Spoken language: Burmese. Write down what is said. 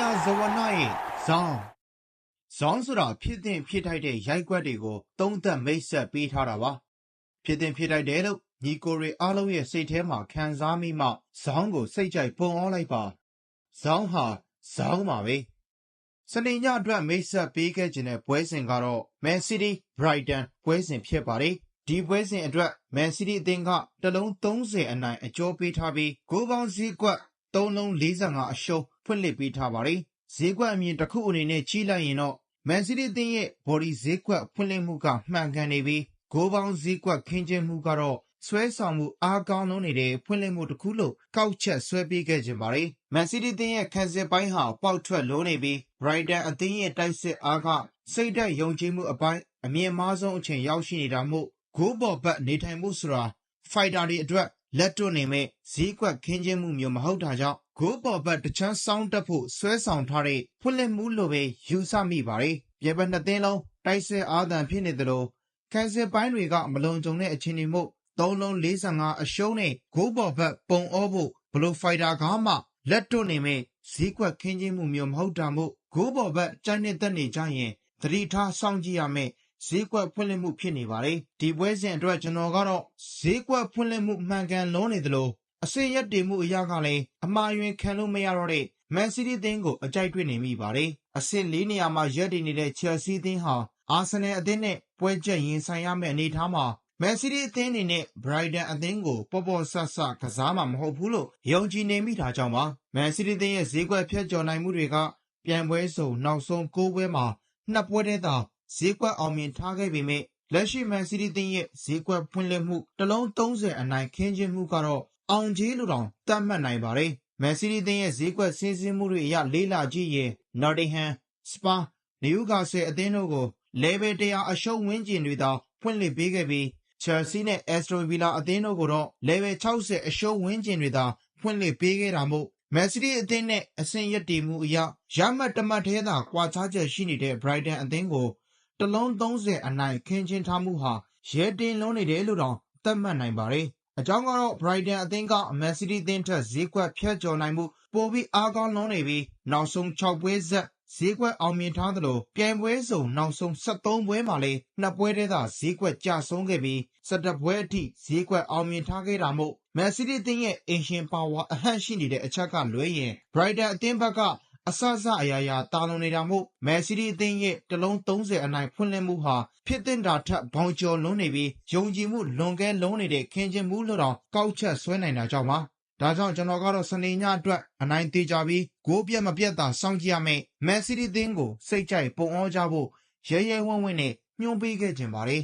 ရာဇဝနရဲ့ ဇောင်း ဇောင်းဆိုတာ ဖြစ်တဲ့ဖြစ်ထိုက်တဲ့ ရိုက်ကွက်တွေကို သုံးသက်မိတ်ဆက်ပေးထားတာပါ ဖြစ်တဲ့ဖြစ်ထိုက်တယ်လို့ ညီကိုတွေအားလုံးရဲ့ စိတ်ထဲမှာ ခံစားမိမှ ဇောင်းကို စိတ်ကြိုက်ပုံအောင်လိုက်ပါ ဇောင်းဟာ ဇောင်းပါပဲ စနေညအတွက် မိတ်ဆက်ပေးခဲ့ခြင်းတဲ့ ပွဲစဉ်ကတော့ Man City Brighton ပွဲစဉ် ဖြစ်ပါတယ် ဒီပွဲစဉ်အတွက် Man City အသင်းက တလုံး30အနိုင် အကျော်ပေးထားပြီး ဂိုးပေါင်းစည်းကွက်3လုံး45အရှုံး ဖွင့်လှစ်ပေးထားပါတယ်ဈေးကွက်အမြင်တစ်ခုအနေနဲ့ကြီးလိုက်ရင်တော့ Man City အသင်းရဲ့ body ဈေးကွက်ဖွင့်လှစ်မှုကမှန်ကန်နေပြီးဂိုးပေါင်းဈေးကွက်ခင်းကျင်းမှုကတော့ဆွဲဆောင်မှုအားကောင်းလုံးနေတဲ့ဖွင့်လှစ်မှုတစ်ခုလို့ကောက်ချက်ဆွဲပေးခဲ့ခြင်းပါတယ်။ Man City အသင်းရဲ့ခံစစ်ပိုင်းဟာပေါက်ထွက်လုံးနေပြီး Brighton အသင်းရဲ့တိုက်စစ်အားကစိတ်ဓာတ်ယုံကြည်မှုအပိုင်းအမြင့်မားဆုံးအချိန်ရောက်ရှိနေတာမို့ဂိုးပေါ်ဘက်နေထိုင်မှုဆိုတာဖိုက်တာတွေအတွက်လက်တွန့်နေမဲ့ဈေးကွက်ခင်းကျင်းမှုမျိုးမဟုတ်တာကြောင့် ဂိုးပေါ်ဘက်တချမ်းစောင်းတက်ဖို့ဆွဲဆောင်ထားတဲ့ဖွင့်လှစ်မှုလိုပဲယူဆမိပါတယ်။ပြပနှစ်သင်းလုံးတိုက်စစ်အားသန်ဖြစ်နေသလိုခံစစ်ပိုင်းတွေက မလုံခြုံတဲ့အခြေအနေမို့3လုံး45အရှုံးနဲ့ဂိုးပေါ်ဘက်ပုံအောဖို့ဘလို့ဖိုက်တာကမှလက်တွန့်နေမဲ့ဈေးကွက်ခင်းကျင်းမှုမျိုးမဟုတ်တာမို့ဂိုးပေါ်ဘက်ကြိုက်နေသက်နေကြရင်သတိထားစောင့်ကြည့်ရမယ်ဈေးကွက်ဖွင့်လှစ်မှုဖြစ်နေပါတယ်ဒီပွဲစဉ်အတွက်ကျွန်တော်ကတော့ဈေးကွက်ဖွင့်လှစ်မှုမှန်ကန်လုံးနေသလို အစေရက်တည်မှုအရာကလည်း အမှားယွင်းခံလို့မရတော့တဲ့ မန်စီးတီးသင်းကို အကြိုက်တွေ့နေမိပါတယ် အဆင့် ၄ နေရာမှာရက်တည်နေတဲ့ ချယ်ဆီသင်းဟာ အာဆင်နယ်အသင်းနဲ့ ပွဲချက်ရင်ဆိုင်ရမယ့် အနေအထားမှာ မန်စီးတီးအသင်းအနေနဲ့ ဘရိုက်တန်အသင်းကို ပေါ်ပေါ်ဆဆ ကစားမှာ မဟုတ်ဘူးလို့ ယုံကြည်နေမိတာကြောင့်ပါ မန်စီးတီးအသင်းရဲ့ ဈေးကွက်ဖြတ်ကျော်နိုင်မှုတွေက ပြိုင်ပွဲစုံ နောက်ဆုံး ၉ ပွဲမှာနှစ်ပွဲတည်းသာ ဈေးကွက်အောင်မြင်ထားခဲ့ပေမဲ့လက်ရှိ မန်စီးတီးသင်းရဲ့ ဈေးကွက်ဖွင့်လှစ်မှု တလုံး30အနိုင် ခင်းခြင်းမှုကတော့ အောင်ကြီးလို့တောင်သတ်မှတ်နိုင်ပါတယ်မန်စီးတီးသင်းရဲ့ဈေးကွက်စင်းစင်းမှုတွေအရလေးလာကြည့်ရင် Nottingham, Spurs, Newcastle အသင်းတို့ကို level 100အရှုံးဝန်းကျင်တွေသာဖွင့်လှစ်ပေးခဲ့ပြီး Chelsea နဲ့ Aston Villa အသင်းတို့ကိုတော့ level 60အရှုံးဝန်းကျင်တွေသာဖွင့်လှစ်ပေးခဲ့တာမို့မန်စီးတီးအသင်းနဲ့အဆင့်ရတည်မှုအရရမှတ်တမှတ်သေးသာကွာခြားချက်ရှိနေတဲ့ Brighton အသင်းကိုတလုံး30အနိုင်ခင်းချင်းထားမှုဟာရဲတင်းလုံးနေတယ်လို့တောင်သတ်မှတ်နိုင်ပါတယ်။ အကြောင်းကတော့ Brighton အသင်းက Man City အသင်းထက် ဈေးကွက်ဖြတ်ကျော်နိုင်မှု ပိုပြီးအားကောင်းလွန်းနေပြီး နောက်ဆုံး6ပွဲဆက် ဈေးကွက်အောင်မြင်ထားသလို ပြိုင်ပွဲစုံ နောက်ဆုံး73ပွဲမှာလည်းနှစ်ပွဲတည်းသာ ဈေးကွက်ကျဆုံးခဲ့ပြီး17ပွဲအထိ ဈေးကွက်အောင်မြင်ထားခဲ့တာမို့ Man City အသင်းရဲ့အင်ရှင်ပါဝါ အဟန့်ရှိနေတဲ့အချက်ကလွဲရင် Brighton အသင်းဘက်က အဆအဆအရာရာတာလွန်နေတာမို့မန်စီးတီးအသင်းရဲ့တလုံး30အနိုင်ဖွင့်လှစ်မှုဟာဖြစ်တင်တာထက်ဘောင်ကျော်လွန်းနေပြီးယုံကြည်မှုလွန်ကဲလုံးနေတဲ့ခင်ချင်းမှုလို့တောင်ကောက်ချက်ဆွဲနိုင်တာကြောင့်ပါဒါကြောင့်ကျွန်တော်ကတော့စနေညအတွက်အနိုင်သေးကြပြီးဂိုးပြတ်မပြတ်သာစောင့်ကြည့်ရမယ်မန်စီးတီးသင်းကိုစိတ်ကြိုက်ပုံအောကြဖို့ရဲရဲဝံ့ဝံ့နဲ့ညှိုးပေးခဲ့ခြင်းပါတယ်